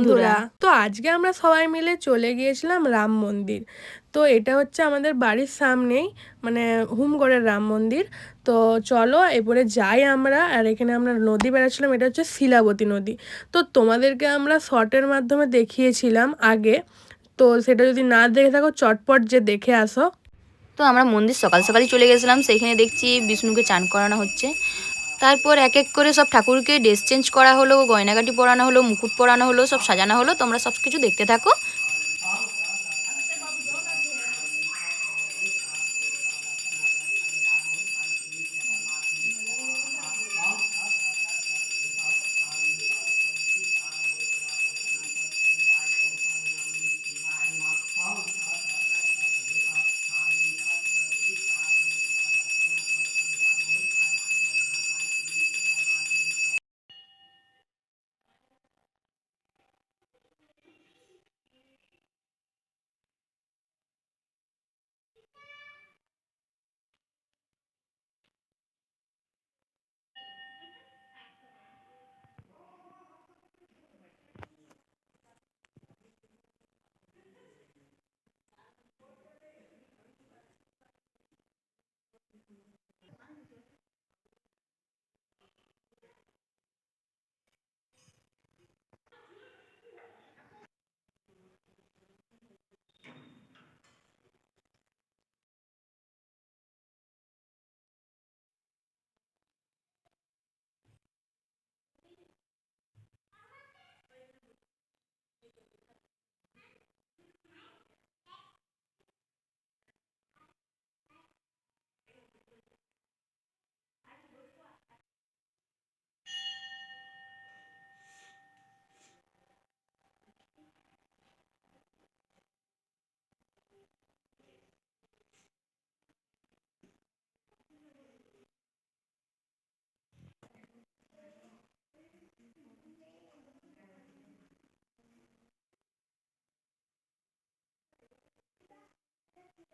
বন্ধুরা। তো আজকে আমরা সবাই মিলে চলে গিয়েছিলাম রাম মন্দির। তো এটা হচ্ছে আমাদের বাড়ির সামনেই মানে হুমগড়ের রাম মন্দির। তো চলো এরপরে যাই আমরা আর এখানে আমরা নদী বেড়াচ্ছিলাম এটা হচ্ছে শিলাবতী নদী। তো তোমাদেরকে আমরা শর্টের মাধ্যমে দেখিয়েছিলাম আগে। তো সেটা যদি না দেখে থাকো চটপট যে দেখে আসো। তো আমরা মন্দির সকাল সকালই চলে গেছিলাম সেইখানে দেখছি বিষ্ণুকে চান করানো হচ্ছে। তারপর এক এক করে সব ঠাকুরকে ড্রেস চেঞ্জ করা হলো, গয়নাগাটি পরানো হলো, মুকুট পরানো হলো, সব সাজানো হলো, তোমরা সব কিছু দেখতে থাকো।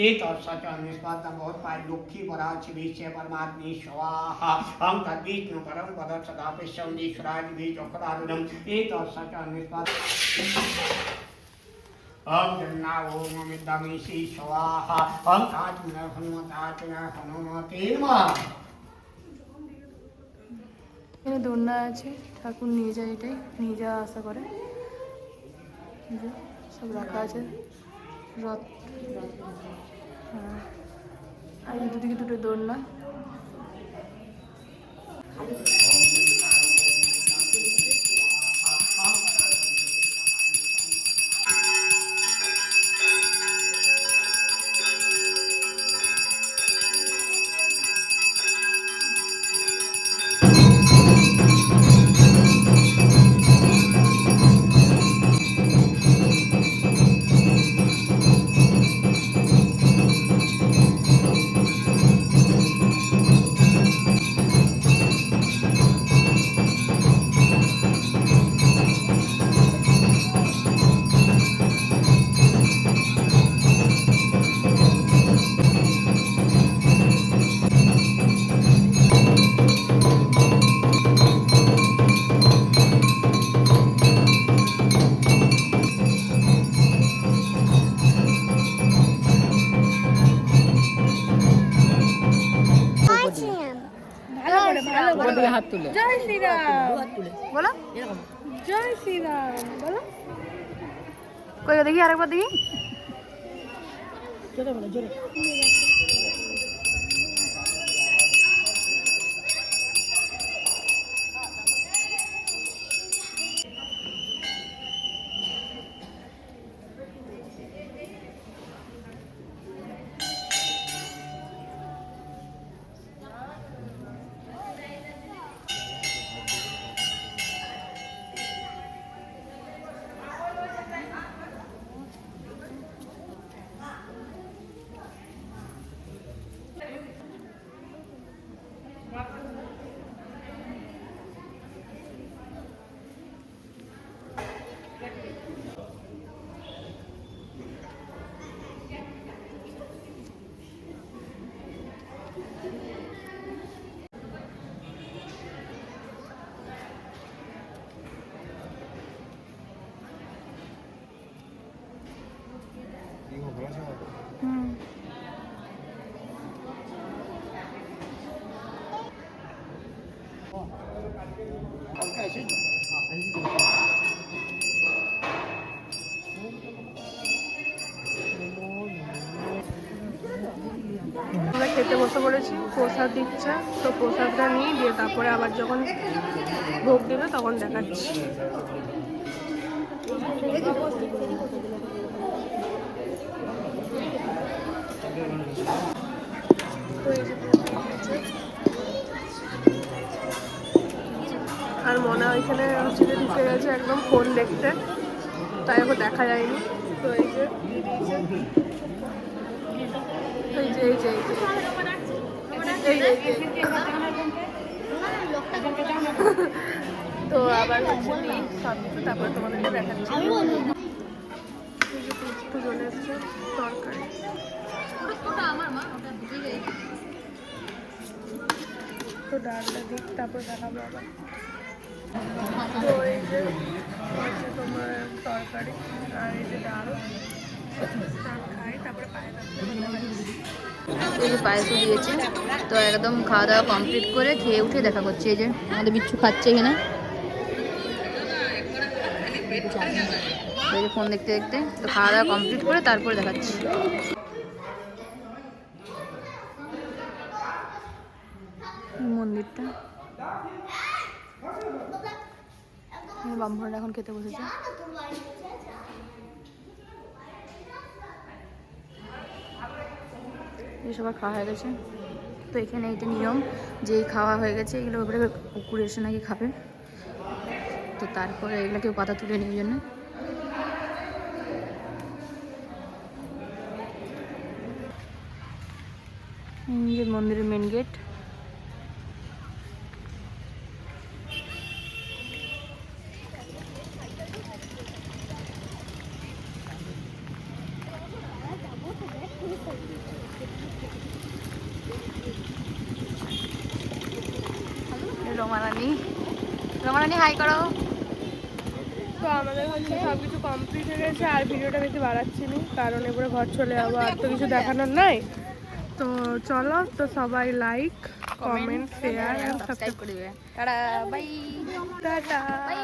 एतत्सच निष्पन्नं भवत्पाय लक्ष्मी पराचिभिश्च परमात्मे स्वाहा अहं तद्विष्णु परं पद सदा विश्वन्दीश्वरादिभिः चक्रारुणम् एतत्सच निष्पन्नं ओम जन्ना ओम अमितामीशी स्वाहा ओम ताचुन हनुमताचुन हनुमते नमः এখানে দোলনা আছে ঠাকুর নিয়ে যায় এটাই নিয়ে যাওয়া আশা করে এই যে সব রাখা আছে রথ। হ্যাঁ। আর দুটো দুদিকে দুটো দোলনা। জয় শ্রীরাম। বলো। জয় শ্রীরাম বলো। কই দেখি আরেকবার দেখি। আমরা খেতে বসে পড়েছি, প্রসাদ দিচ্ছে। তো প্রসাদটা নিয়ে দিয়ে তারপরে আবার যখন ভোগ দেবে তখন দেখাচ্ছি। তো এই যে আর মনে হয় এখানে হচ্ছে যে ঢুকে গেছে একদম ফোন দেখতে। তাই ওকে দেখা যায়নি। তো এই যে এই যে এই যে এই। তো আবার হচ্ছে সব কিছু তারপরে তোমাদেরকে দেখাচ্ছি। চলে এসছে তরকারি। তো ডালটা তারপর দেখাবো আবার। তো এই পায়েসও দিয়েছে। তো একদম খাওয়া দাওয়া কমপ্লিট করে খেয়ে উঠে দেখা করছে এই যে আমাদের বিচ্ছু খাচ্ছে এখানে। ফোন দেখতে দেখতে তো খাওয়া দাওয়া কমপ্লিট করে তারপরে দেখাচ্ছি। মন্দিরটা। বামভরা এখন খেতে বসেছে। সবার খাওয়া হয়ে গেছে। তো এখানে এটা নিয়ম যেই খাওয়া হয়ে গেছে, এগুলো উপরে কুকুর এসে নাকি খাবে। তো তারপরে এগুলো কেউ পাতা তুলে নিয়ে জন্য। মন্দিরের main gate Romarani Romarani hi করো। তো আমাদের হচ্ছে সব কিছু কমপ্লিট হয়ে গেছে আর ভিডিওটা বেশি বাড়াচ্ছি না কারণ এবারে ঘর চলে যাব আর তো কিছু দেখানোর নাই। তো চলো তো সবাই লাইক কমেন্ট শেয়ার সাবস্ক্রাইব করে দিবে। Tata bye tata. বাই